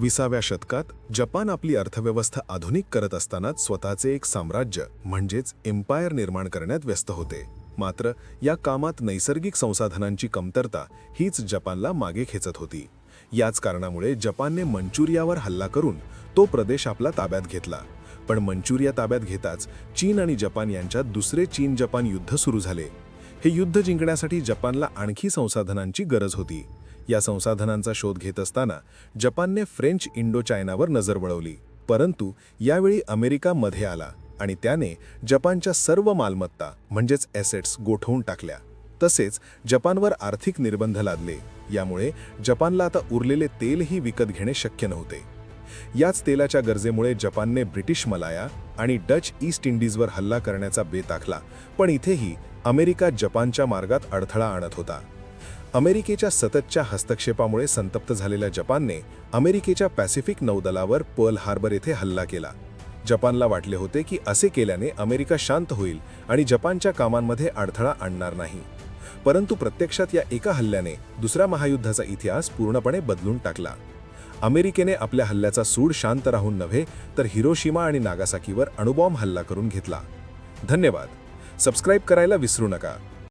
विसाव्या शतकात जपान आपली अर्थव्यवस्था आधुनिक करत असतानाच स्वतःचे एक साम्राज्य म्हणजेच एम्पायर निर्माण करण्यात व्यस्त होते. मात्र या कामात नैसर्गिक संसाधनांची कमतरता हीच जपानला मागे खेचत होती. याच कारणामुळे जपानने मंचुरियावर हल्ला करून तो प्रदेश आपला ताब्यात घेतला. पण मंचुरिया ताब्यात घेताच चीन आणि जपान यांच्यात दुसरे चीन जपान युद्ध सुरू झाले. हे युद्ध जिंकण्यासाठी जपानला आणखी संसाधनांची गरज होती. या संसाधनांचा शोध घेत असताना जपानने फ्रेंच इंडो चायनावर नजर वळवली. परंतु यावेळी अमेरिका मध्ये आला आणि त्याने जपानच्या सर्व मालमत्ता म्हणजेच ॲसेट्स गोठवून टाकल्या. तसेच जपानवर आर्थिक निर्बंध लादले. यामुळे जपानला आता उरलेले तेलही विकत घेणे शक्य नव्हते. याच तेलाच्या गरजेमुळे जपानने ब्रिटिश मलाया आणि डच ईस्ट इंडिजवर हल्ला करण्याचा बेत आखला पण इथेही अमेरिका जपानच्या मार्गात अडथळा आणत होता. अमेरिकेच्या सततच्या हस्तक्षेपामुळे संतप्त झालेल्या जपानने अमेरिकेच्या पॅसिफिक नौदलावर पर्ल हार्बर येथे हल्ला केला. जपानला वाटले होते की असे केल्याने अमेरिका शांत होईल आणि जपानच्या कामांमध्ये अडथळा आणणार नाही. परंतु प्रत्यक्षात या एका हल्ल्याने दुसऱ्या महायुद्धाचा इतिहास पूर्णपणे बदलून टाकला. अमेरिकेने आपल्या हल्ल्याचा सूड शांत राहून नव्हे तर हिरोशिमा आणि नागासाकीवर अणुबॉम्ब हल्ला करून घेतला. धन्यवाद. सबस्क्राईब करायला विसरू नका.